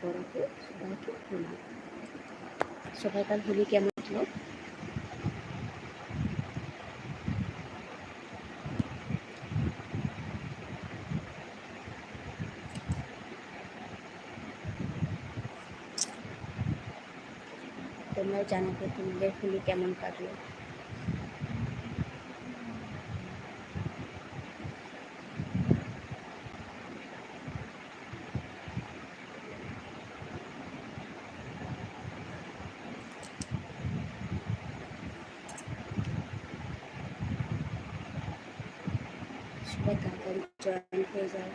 বড়কে সবাইকে হোলি সবাইকার হোলি কেমন হলো তোমরা জানাবে তোমাদের হোলি কেমন কাটলো সবাই তাড়াতাড়ি জয়েন হয়ে যায়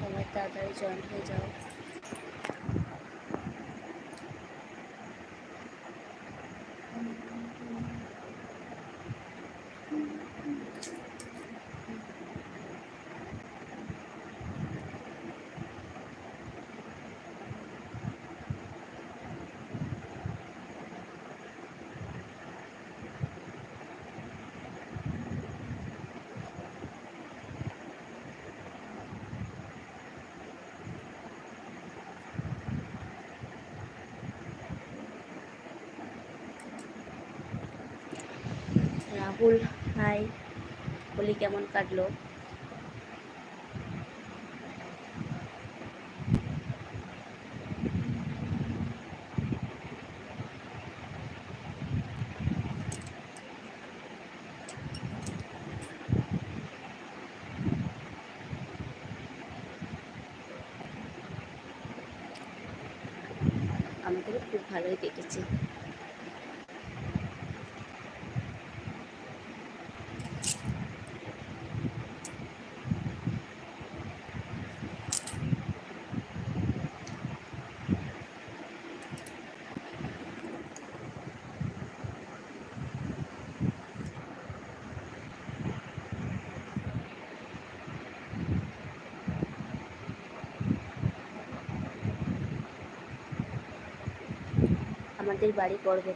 সবাই তাড়াতাড়ি জয়েন হয়ে যাও রাহুল হাই হোলি কেমন কাটলো? আমাদেরও খুব ভালোই কেটেছে। আমাদের বাড়ি পড়বে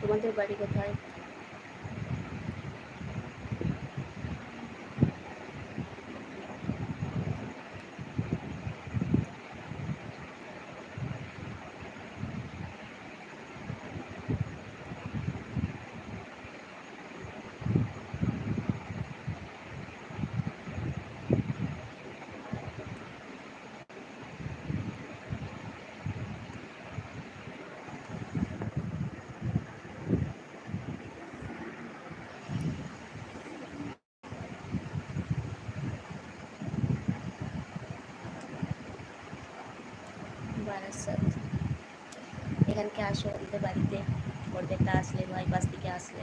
তোমাদের বাড়ি কোথায় বারাসাত এখানকে আসো, আমাদের বাড়িতে। বরবেটা আসলে বাইপাস থেকে আসলে।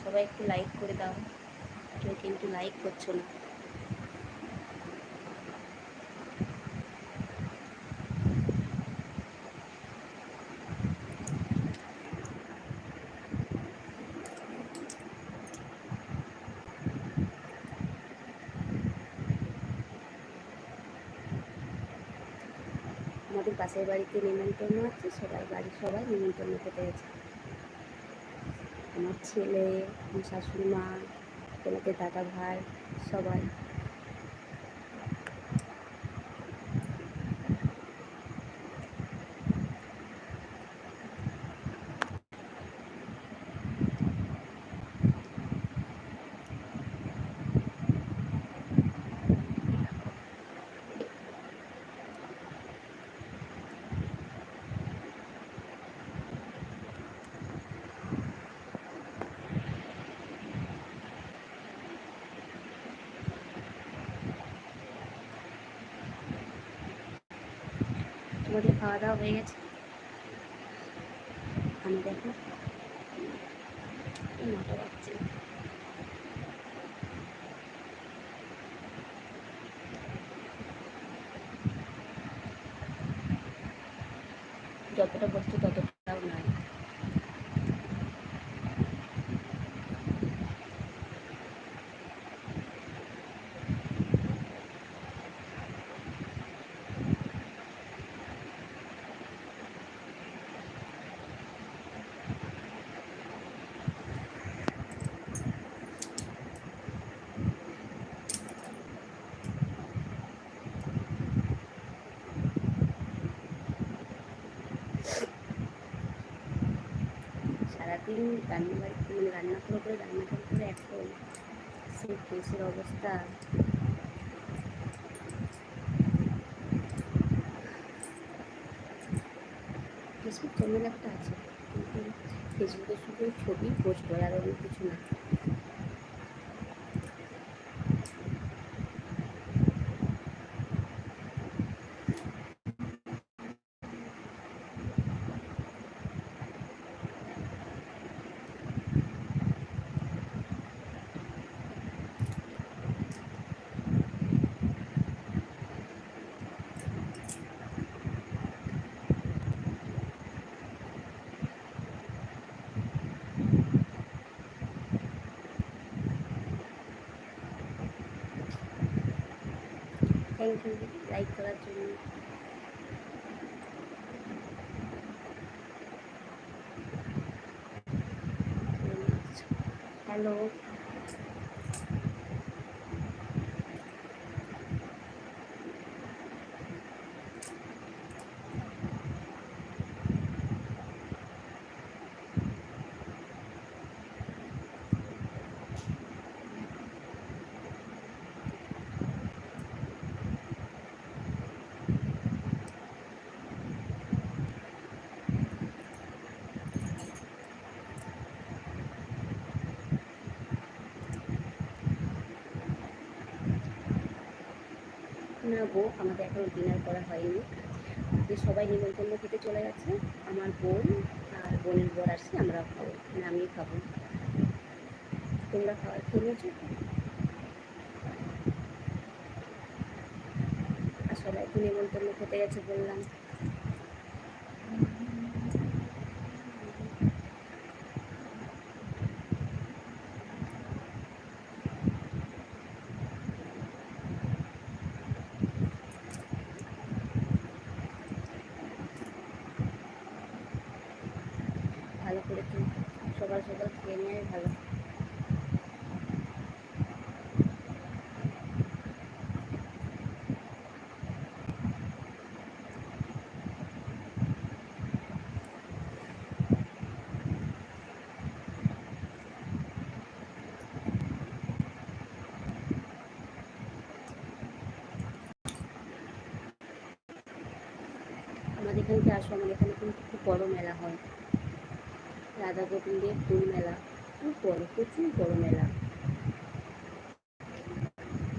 সবাই একটু লাইক করে দাও। কেউ কিন্তু লাইক করছ না। পাশের বাড়িতে নিমন্ত্রণ আছে, সবাই বাড়ির সবাই নিমন্ত্রণ খেতে গেছে। আমার ছেলে, আমার শাশুড়ি মা, তোমাদের দাদা ভাই, সবাই। তোমাদের খাওয়া দাওয়া হয়ে গেছে। আমি দেখো। সারাদিন রান্না বাড়িতে মানে রান্না করে করে রান্না করে করে এখন সেই ফেসের অবস্থা। ফেসবুক চ্যানেল একটা আছে, কিন্তু ফেসবুকে শুধু ছবি পোস্ট করে আর অন্য কিছু না। থ্যাংক ইউ লাইক করার জন্য হ্যালো না গো আমাদের এখনও ডিনার করা হয়নি। যে সবাই নিমন্ত্রণ খেতে চলে গেছে। আমার বোন আর বোনের বর আসছে, আমরা খাব। মানে আমি খাব। তোমরা খাওয়া খেয়ে নিয়েছো? আর সবাই তো নিমন্ত্রণ খেতে গেছে বললাম ভালো করে তুমি সকাল সকাল খেয়ে নেওয়াই ভালো আমাদের এখানকে আসো, আমাদের এখানে কিন্তু খুব বড় মেলা হয়। রাধা গোবিন্দের ফুল মেলা, খুব বড়, প্রচুর বড় মেলা।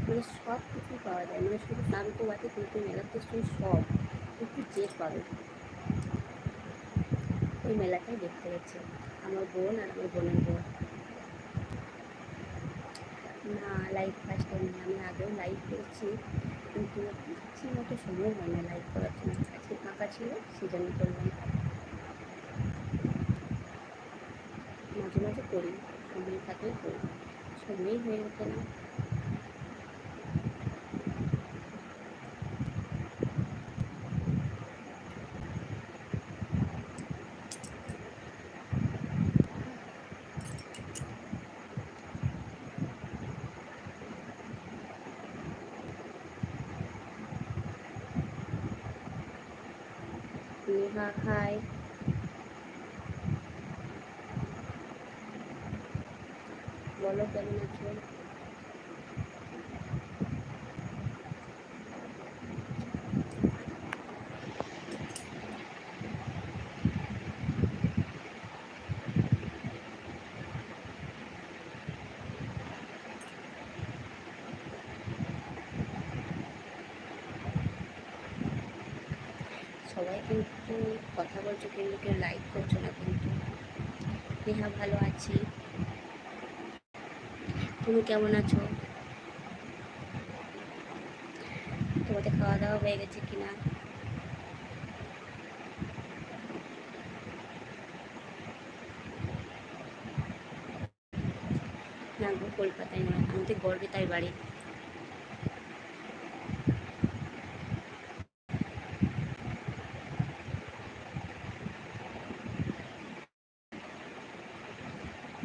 মানে সব কিছুই পাওয়া যায়। মানে শুধু শান্ত বাতে কিন্তু মেলাতে শুধু সব একটু যে পাবে। ওই মেলাটাই দেখতে গেছে আমার বোন আর আমার বোনের বোন না লাইভ ফার্স্ট টাইম আমি আগেও লাইভ করেছি, কিন্তু ইচ্ছে মতো সময় হয় না লাইভ করার জন্য। ফাঁকা ছিল সেজন্য করলাম। মাঝে মাঝে করি সময় থাকলে করি। সময়ই হয়ে ওঠে না। না খায়। বলো কেমন আছো? নেহা ভালো আছি। তুমি কেমন আছো? তোমাদের খাওয়া দাওয়া হয়ে গেছে কিনা? না গো, কলকাতায় নয়। আমাদের গর্বিতায় বাড়ি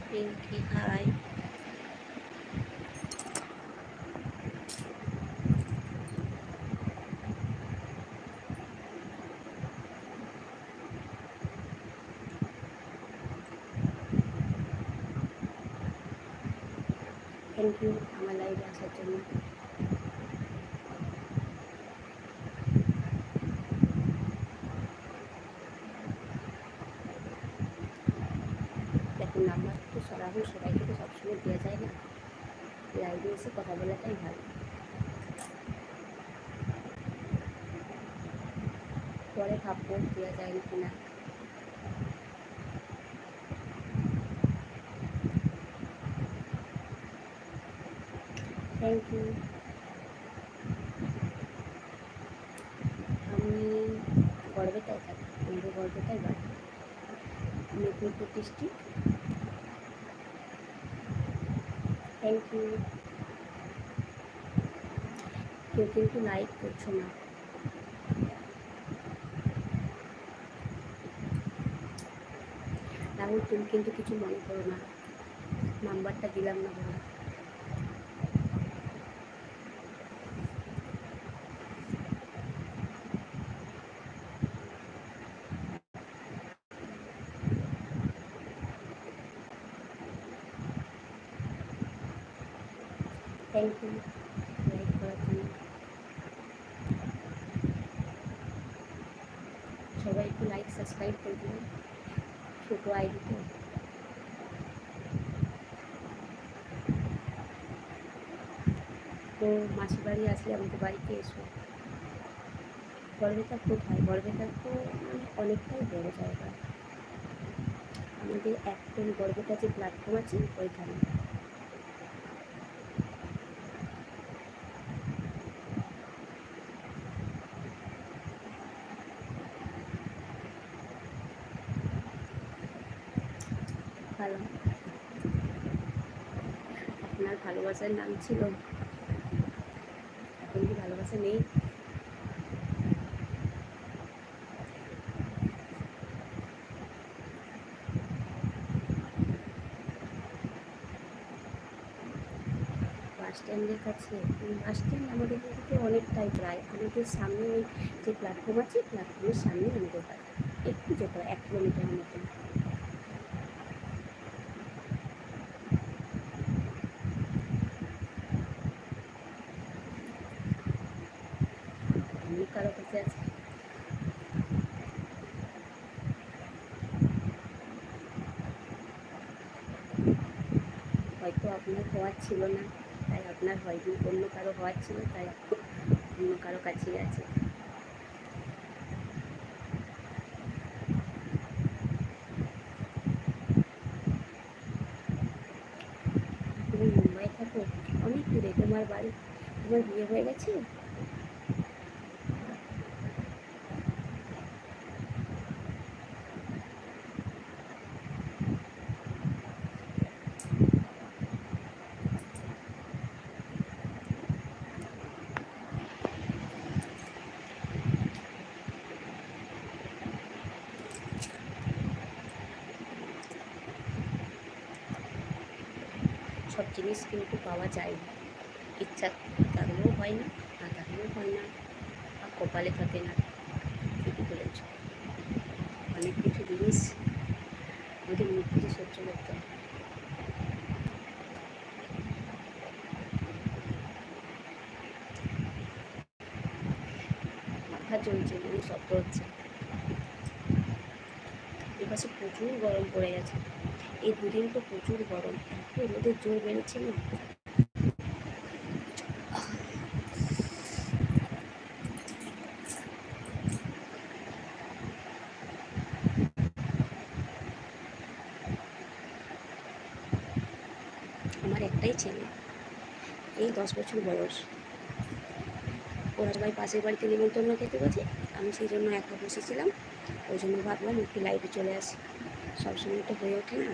পিঙ্কি হাই থ্যাংক ইউ আমার লাইভে আসার জন্য দেখুন নাম্বার তো সরাসরি সবাইকে তো সবসময় দেওয়া যায় না লাইভে এসে ভালো পরে ভাববো দেওয়া যায় কিনা। থ্যাংক ইউ আমি গর্বেতায় থাকি আমাদের গর্বেতায় বাড়ি মেদিনীপুর ডিস্ট্রিক্ট থ্যাংক ইউ কেউ কিন্তু লাইক করছ না। রাহুল তুমি কিন্তু কিছু মনে করো না। নাম্বারটা দিলাম না বলে। থ্যাংক ইউ লাইক করার জন্য সবাই একটু লাইক সাবস্ক্রাইব করে দিন ছোটো আইডি তো তো মাসির বাড়ি আসলে আমাদের বাড়িতে এসো। বড়বেতার কোথায়? বড়বেতার তো মানে অনেকটাই বড় জায়গা। আমাদের একদম বড়বেতা যে প্ল্যাটফর্ম আছে, ওইখানে ভালো আপনার ভালোবাসার নাম ছিল। এখন কি ভালোবাসা নেই? স্ট্যান্ডের কাছে বাস স্ট্যান্ড আমাদের থেকে অনেকটাই প্রায়। আমাদের সামনে যে প্ল্যাটফর্ম আছে প্ল্যাটফর্মের সামনে আমাদের একটু যেতে এক কিলোমিটারের মতন আমি কারও কাছে আছি হয়তো আপনার হওয়ার ছিল না তাই আপনার হয়নি অন্য কারও হওয়ার ছিল তাই অন্য কারও কাছেই আছে তুমি মুম্বাই থাকো অনেক দূরে তোমার বাড়ি তোমার বিয়ে হয়ে গেছে? সব জিনিস কিন্তু পাওয়া যায় কপালে থাকে না ঠিকই বলেছ অনেক কিছু জিনিস, আমাদের অনেক কিছু সহ্য করতে চলছে যেন শব্দ হচ্ছে। এপাশে প্রচুর গরম পড়ে গেছে। এই দুদিন তো প্রচুর গরম, এত রোদের জোর বেড়েছে না। এই দশ বছর বয়স। ওরা সবাই পাশের বাড়িতে নিমন্ত্রণ খেতে গেছে আমি সেই জন্য একা বসেছিলাম। ওই জন্য ভাবলাম একটু লাইভে চলে আসি। সবসময় তো হয়ে ওঠে না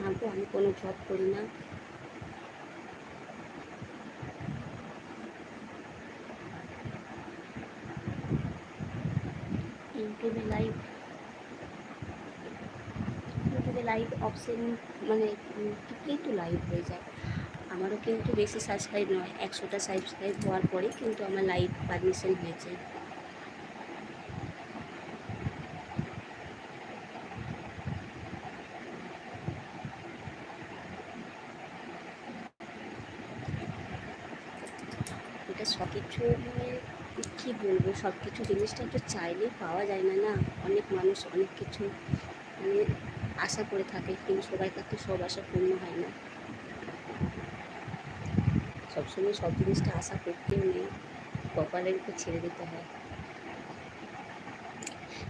ভাববো জব করি না। ইউটিউবে লাইভ ইউটিউবে লাইভ অপশন মানে টিকলেই তো লাইভ হয়ে যায়। আমারও কিন্তু বেশি সাবস্ক্রাইব নয়, একশোটা সাবস্ক্রাইব হওয়ার পরে কিন্তু আমার লাইভ পারমিশন হয়েছে এটা সব কিছু মানে কী বলব সব কিছু জিনিসটা তো চাইলেই পাওয়া যায় না না? অনেক মানুষ অনেক কিছু মানে আশা করে থাকে, কিন্তু সবাই কাছে সব আশা পূর্ণ হয় না। সবসময় সব জিনিসটা আশা করতেও নেই কপালের উপর ছেড়ে দিতে হয়।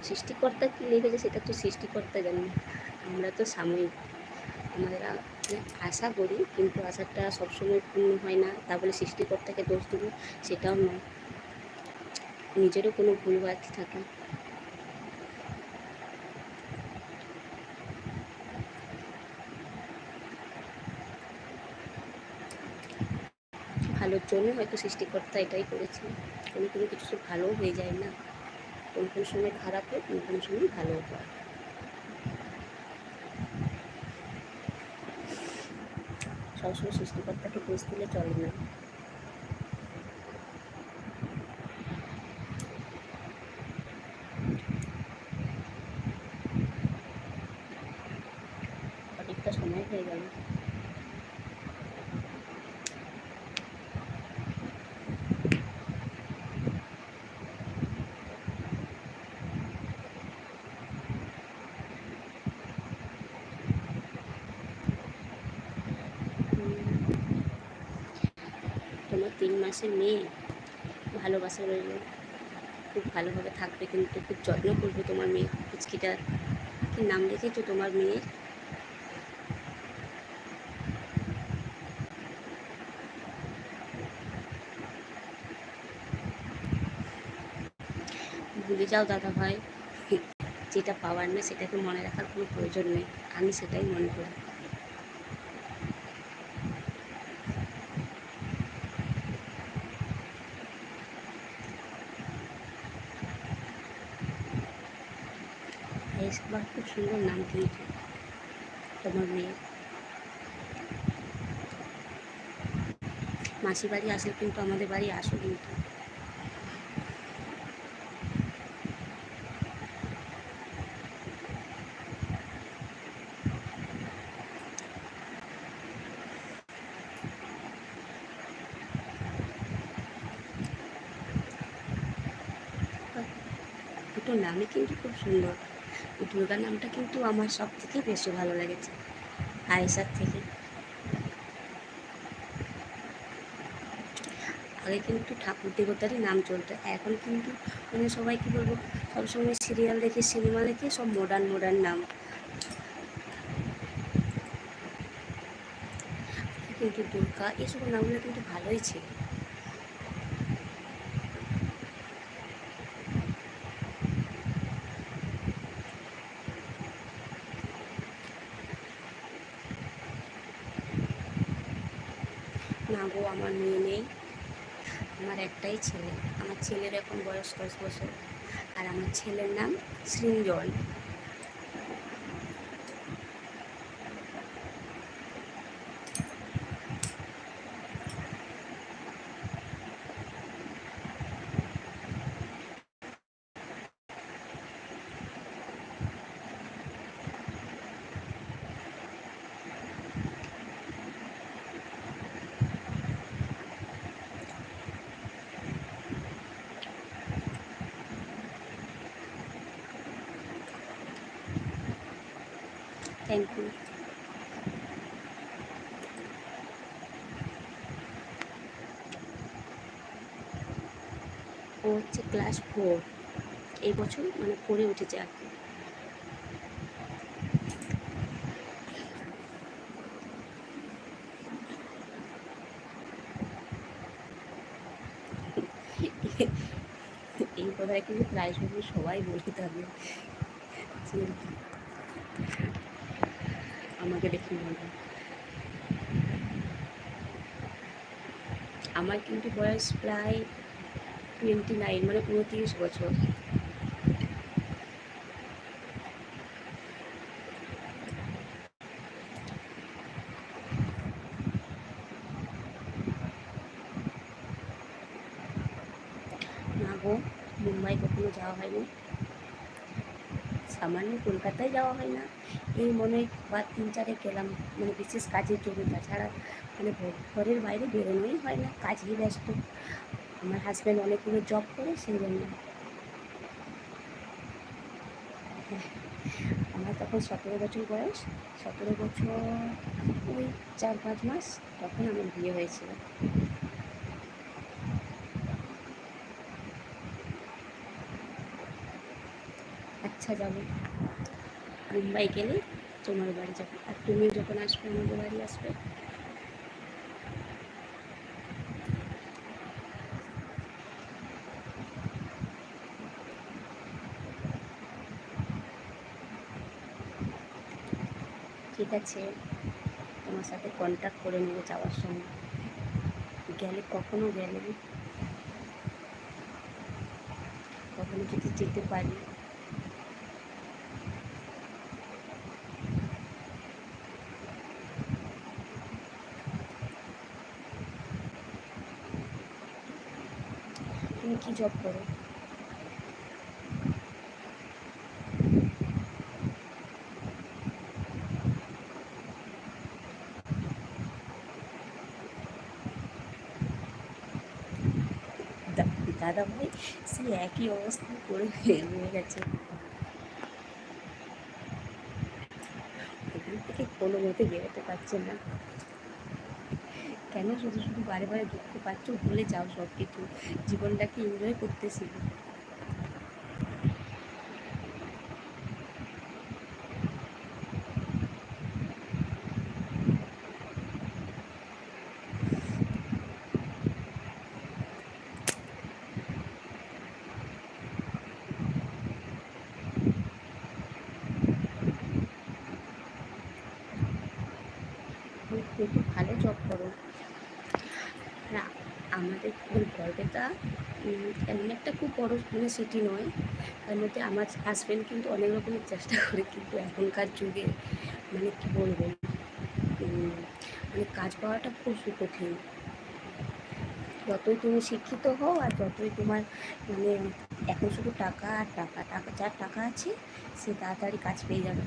সৃষ্টিকর্তা কী লিখেছে সেটা তো সৃষ্টিকর্তা জানে আমরা তো সাময়িক। আমাদের মানে আশা করি, কিন্তু আশাটা সবসময় পূর্ণ হয় না তা বলে সৃষ্টিকর্তাকে দোষ দেবো সেটাও নয়। নিজেরও কোনো ভুল বাড়তি থাকে। ভালোর জন্য হয়তো সৃষ্টিকর্তা এটাই করেছে। কোনো কোনো কিছু ভালোও হয়ে যায় না। কোন কোন সময় খারাপ হয়, কোন কোন সময় ভালোও হয়। সবসময় সৃষ্টিকর্তাকে দোষ দিলে চলে না অনেকটা সময় হয়ে গেল উম, তোমার তিন মাসের মেয়ে। ভালোবাসা রইল। খুব ভালোভাবে থাকবে কিন্তু খুব যত্ন করবে তোমার মেয়ে পুচকিটার। কি নাম রেখেছো তোমার মেয়ের ভুলে যাও দাদা ভাই। যেটা পাওয়ার না সেটাকে মনে রাখার কোনো প্রয়োজন নেই। আমি সেটাই মনে করি এবার খুব সুন্দর নাম দিয়েছে তোমার মেয়ে। মাসি বাড়ি আসলে কিন্তু আমাদের বাড়ি আসো কিন্তু। দুটো নামই কিন্তু খুব সুন্দর। দুর্গা নামটা কিন্তু আমার সব থেকে বেশি ভালো লেগেছে, আয়েশার থেকে। আগে কিন্তু ঠাকুর দেবতারই নাম চলতো, এখন কিন্তু মানে সবাই কী বলব, সবসময় সিরিয়াল দেখে সিনেমা দেখে সব মডার্ন মডার্ন নাম। কিন্তু দুর্গা, এসব নামগুলো কিন্তু ভালোই ছিল। না গো, আমার মেয়ে নেই। আমার একটাই ছেলে। আমার ছেলের এখন বয়স দশ বছর। আর আমার ছেলের নাম সৃঞ্জন থ্যাংক ইউ ও হচ্ছে ক্লাস ফোর এই বছর মানে পড়ে উঠেছে আর কি। এই কথাটা কিন্তু প্রায় সময় সবাই বলে থাকবে আমাকে দেখে মনে। আমার কিন্তু বয়স প্রায় টোয়েন্টি নাইন মানে উনত্রিশ বছর। মুম্বাই কখনো যাওয়া হয়নি। সামান্য কলকাতায় যাওয়া হয় না। এই মনে হয় বার তিন চারে গেলাম মানে বিশেষ কাজের জন্য। তাছাড়া মানে ঘরের বাইরে বেরোনোই হয় না, কাজেই ব্যস্ত। আমার হাজব্যান্ড অনেকগুলো জব করে সেই জন্য আমার তখন সতেরো বছর বয়স। সতেরো বছর ওই চার পাঁচ মাস তখন আমার বিয়ে হয়েছিল। আচ্ছা যাব। মুম্বাই গেলে তোমার বাড়ি যাব। আর তুমি যখন আসবে, আমাদের বাড়ি আসবে? ঠিক আছে। তোমার সাথে কন্ট্যাক্ট করে নেব যাওয়ার সময়। গেলে, কখনো গেলে। কখনো যদি যেতে পারি। তুমি কি জব করো দা- দাদা ভাই সে একই অবস্থা করে হয়ে গেছে। থেকে কোনো মতে বেরোতে পারছে না। কেন শুধু শুধু বারে বারে দুঃখ পাচ্ছ, ভুলে যাও সব কিছু জীবনটাকে এনজয় করতে তুমি একটু ভালো জব করো। না, আমাদের গড়বেতা এমন একটা খুব বড় মানে সিটি নয়। তার মধ্যে আমার হাজব্যান্ড কিন্তু অনেক রকমের চেষ্টা করে, কিন্তু এখনকার যুগে মানে কি বলব মানে কাজ পাওয়াটা খুব সুকঠিন। যতই তুমি শিক্ষিত হও আর যতই তোমার মানে এখন শুধু টাকা আর টাকা টাকা, যার টাকা আছে, সে তাড়াতাড়ি কাজ পেয়ে যাবে।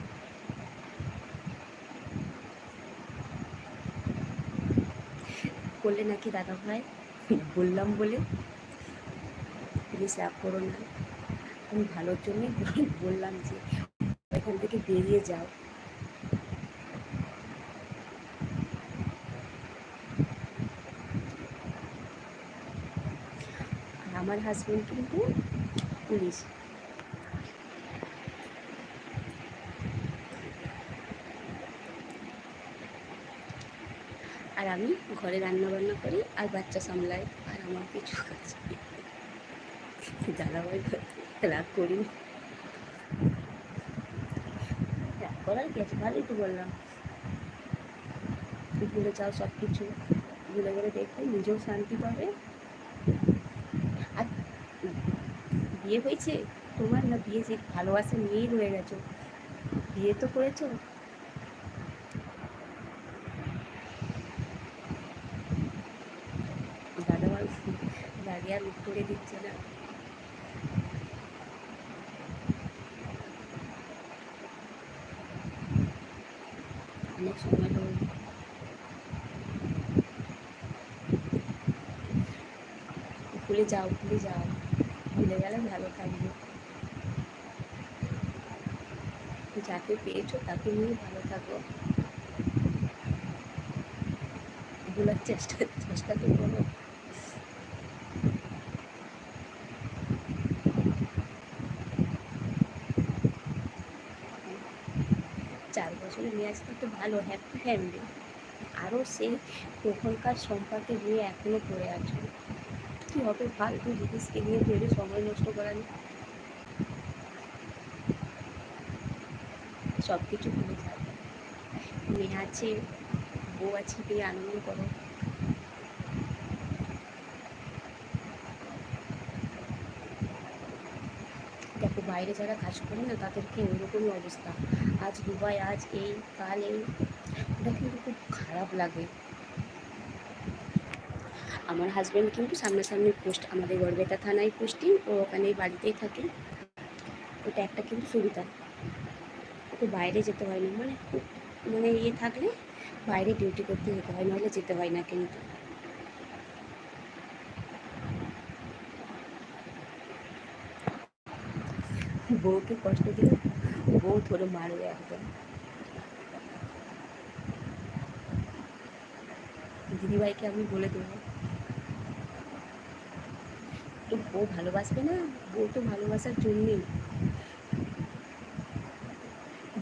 করলে নাকি দাদা ভাই? বললাম বলে। প্লিজ রাগ করো না। আমি ভালোর জন্যই বললাম যে, এখান থেকে বেরিয়ে যাও। আমার হাজবেন্ড কিন্তু পুলিশ আর আমি ঘরে রান্না বান্না করি আর বাচ্চা সামলাই আর আমার কিছু। কাজ। দাদাভাই রাগ করি রাগ করার কি আছে? ভালোই তো বললাম। ভুলে যাও সব কিছু ভুলে গেলে দেখবে নিজেও শান্তি পাবে। আর বিয়ে হয়েছে? তোমার না বিয়ে যে ভালোবাসা নিয়েই রয়ে গেছো? বিয়ে তো করেছ দাদা ভাই দাঁড়িয়ে আর উত্তরে দিচ্ছে না। অনেক সময় হলো ভুলে যাও ভুলে যাও। ভুলে গেলে ভালো থাকবে। যাকে পেয়েছ তাকে নিয়ে ভালো থাকো। ভুলার চেষ্টা চেষ্টা তো করো চার বছরের তো ভালো হ্যাপি ফ্যামিলি আরও সেই তখনকার সম্পর্কে নিয়ে এখনও পড়ে আছো। কী হবে ফালতু জিনিসকে নিয়ে ভেবে সময় নষ্ট করা নেই সব কিছু ভুলে যাবে মেয়ে আছে, বউ আছে, পেয়ে আনন্দ করো। দেখো, বাইরে যারা কাজ করে না, তাদেরকে ওইরকমই অবস্থা। আজ দুবাই, আজ এই, কাল এই। ওটা কিন্তু খুব খারাপ লাগে। আমার হাজব্যান্ড কিন্তু সামনাসামনি পোস্ট আমাদের গড়বেতা থানায় পোস্টিং ও ওখানে বাড়িতেই থাকে। ওটা একটা কিন্তু সুবিধা। ওকে বাইরে যেতে হয় না মানে মানে ইয়ে থাকলে বাইরে ডিউটি করতে যেতে হয় নাহলে যেতে হয় না কিন্তু। বউকে কষ্ট দিলে বউ ধরে মারবে একদম। দিদিভাইকে আমি বলে দেবো। তো বউ ভালোবাসবে না? বউ তো ভালোবাসার জন্যেই।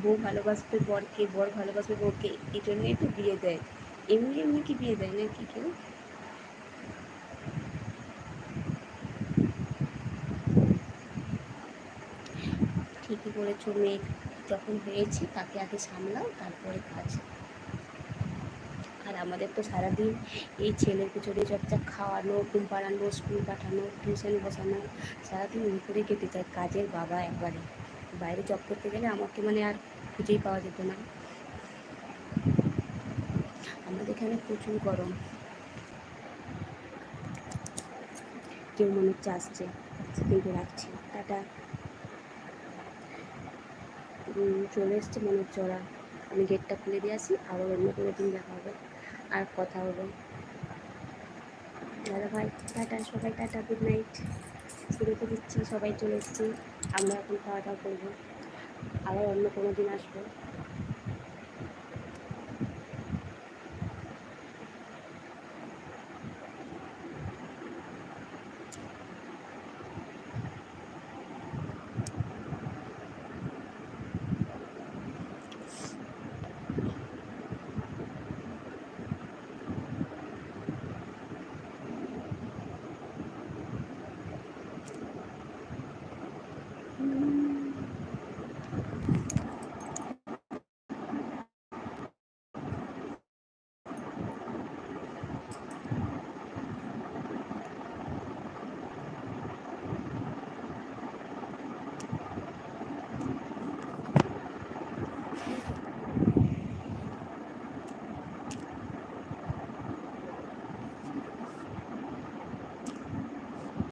বউ ভালোবাসবে বরকে, বর ভালোবাসবে বউকে, এই জন্যই তো বিয়ে দেয়। এমনি এমনি কি বিয়ে দেয় না কি কেউ? ঠিকই করেছ মেয়ে? যখন হয়েছে তাকে আগে সামলাও, তারপরে কাজ। আর আমাদের তো সারাদিন এই ছেলের পিছনে চর্চা, খাওয়ানো, ঘুম পাড়ানো, স্কুল পাঠানো, টিউশন বসানো, সারাদিন ওই করে কেটে যায় কাজের বাবা একবারে। বাইরে জব করতে গেলে আমাকে মানে আর খুঁজেই পাওয়া যেত না। আমাদের এখানে প্রচুর গরম। কেউ মনে হচ্ছে আসছে। কিন্তু রাখছি। টাটা। চলে এসছে মনে হচ্ছে ওরা আমি গেটটা খুলে দিয়ে আসি, আবার অন্য কোনো দিন দেখা হবে আর কথা হবে। দাদা ভাই, টাটা, সবাই টাটা গুড নাইট শুরুতে দিচ্ছি, সবাই চলে এসছি। আমরা এখন খাওয়া দাওয়া করব। আবার অন্য কোনো দিন আসব।